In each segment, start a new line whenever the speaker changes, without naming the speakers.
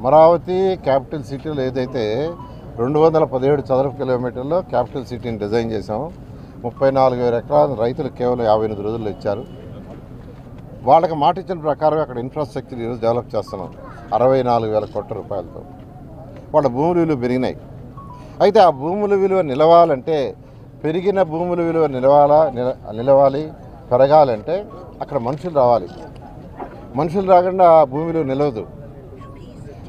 Amaravati capital సిటీలో ఏదైతే రెండు వందల పదిహేడు చదరపు కిలోమీటర్లో క్యాపిటల్ సిటీని డిజైన్ చేసాము ముప్పై నాలుగు వేల ఎకరాలు రైతులు కేవలం యాభై ఎనిమిది రోజుల్లో ఇచ్చారు. వాళ్ళకి మాట ఇచ్చిన ప్రకారం అక్కడ ఇన్ఫ్రాస్ట్రక్చర్ ఈరోజు డెవలప్ చేస్తున్నాం. అరవై నాలుగు వేల కోట్ల రూపాయలతో. వాళ్ళ భూముల విలువ పెరిగినాయి. అయితే ఆ భూముల విలువ నిలవాలంటే పెరిగిన భూముల విలువ నిలవాలా నిల నిలవాలి పెరగాలంటే అక్కడ మనుషులు రావాలి. మనుషులు రాకుండా ఆ భూమిలో నిలవదు.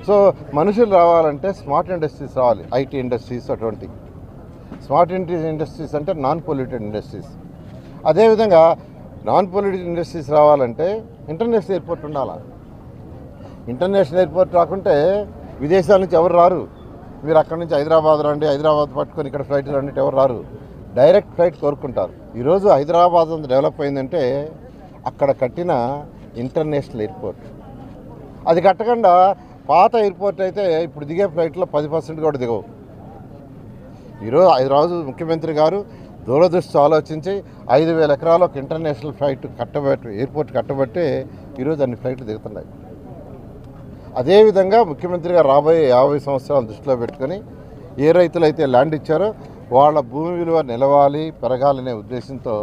సో మనుషులు రావాలంటే స్మార్ట్ ఇండస్ట్రీస్ రావాలి. ఐటీ ఇండస్ట్రీస్ అటువంటి. స్మార్ట్ ఇంటి ఇండస్ట్రీస్ అంటే నాన్ పొల్యూటెడ్ ఇండస్ట్రీస్. అదేవిధంగా నాన్ పొల్యూటెడ్ ఇండస్ట్రీస్ రావాలంటే ఇంటర్నేషనల్ ఎయిర్పోర్ట్ ఉండాలా? ఇంటర్నేషనల్ ఎయిర్పోర్ట్ రాకుంటే విదేశాల నుంచి ఎవరు రారు? మీరు అక్కడి నుంచి హైదరాబాద్ రండి హైదరాబాద్ పట్టుకొని ఇక్కడ ఫ్లైట్ రండి ఎవరు రారు? డైరెక్ట్ ఫ్లైట్ కోరుకుంటారు. ఈరోజు హైదరాబాద్ అంత డెవలప్ అయిందంటే అక్కడ కట్టిన ఇంటర్నేషనల్ ఎయిర్పోర్ట్. అది కట్టకుండా పాత ఎయిర్పోర్ట్ అయితే ఇప్పుడు దిగే ఫ్లైట్లో పది పర్సెంట్ కూడా దిగవు. ఈరోజు హైదరాబాద్ ముఖ్యమంత్రి గారు దూరదృష్టి ఆలోచించి ఐదు వేల ఎకరాలు ఒక ఇంటర్నేషనల్ ఫ్లైట్ కట్టబెట్టి ఎయిర్పోర్ట్ కట్టబట్టి ఈరోజు అన్ని ఫ్లైట్లు దిగుతున్నాయి. అదేవిధంగా ముఖ్యమంత్రి గారు రాబోయే యాభై సంవత్సరాలు దృష్టిలో పెట్టుకొని ఏ రైతులైతే ల్యాండ్ ఇచ్చారో వాళ్ళ భూమి విలువ నిలవాలి పెరగాలనే ఉద్దేశంతో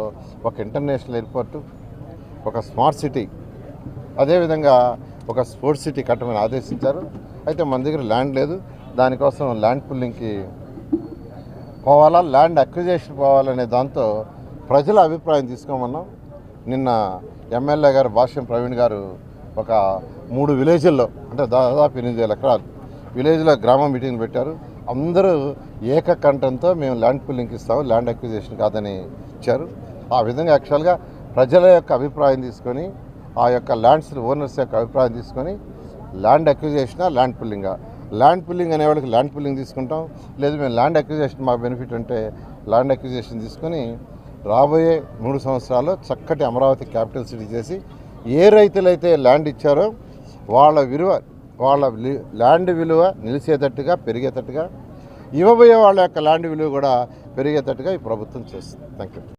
ఒక ఇంటర్నేషనల్ ఎయిర్పోర్టు ఒక స్మార్ట్ సిటీ అదేవిధంగా ఒక స్పోర్ట్స్ సిటీ కట్టమని ఆదేశించారు. అయితే మన దగ్గర ల్యాండ్ లేదు. దానికోసం ల్యాండ్ పుల్లింగ్కి పోవాలా ల్యాండ్ అక్విజేషన్ పోవాలనే దాంతో ప్రజల అభిప్రాయం తీసుకోమన్నాం. నిన్న ఎమ్మెల్యే గారు భాష్యం ప్రవీణ్ గారు ఒక మూడు విలేజ్ల్లో అంటే దాదాపు ఎనిమిది వేల ఎకరాలు విలేజ్లో గ్రామ మీటింగ్ పెట్టారు. అందరూ ఏకకంఠంతో మేము ల్యాండ్ పుల్లింగ్కి ఇస్తాము ల్యాండ్ అక్విజేషన్ కాదని ఇచ్చారు. ఆ విధంగా యాక్చువల్గా ప్రజల యొక్క అభిప్రాయం తీసుకొని ఆ యొక్క ల్యాండ్స్ ఓనర్స్ యొక్క అభిప్రాయం తీసుకొని ల్యాండ్ అక్విజేషనా ల్యాండ్ పుల్లింగా? ల్యాండ్ పుల్లింగ్ అనే వాళ్ళకి ల్యాండ్ పుల్లింగ్ తీసుకుంటాం. లేదు మేము ల్యాండ్ అక్విజేషన్ మా బెనిఫిట్ ఉంటే ల్యాండ్ అక్విజేషన్ తీసుకొని రాబోయే మూడు సంవత్సరాల్లో చక్కటి అమరావతి క్యాపిటల్ సిటీ చేసి ఏ రైతులైతే ల్యాండ్ ఇచ్చారో వాళ్ళ విలువ వాళ్ళ ల్యాండ్ విలువ నిలిచేటట్టుగా పెరిగేటట్టుగా ఇవ్వబోయే వాళ్ళ యొక్క ల్యాండ్ విలువ కూడా పెరిగేటట్టుగా ఈ ప్రభుత్వం చేస్తుంది. Thank you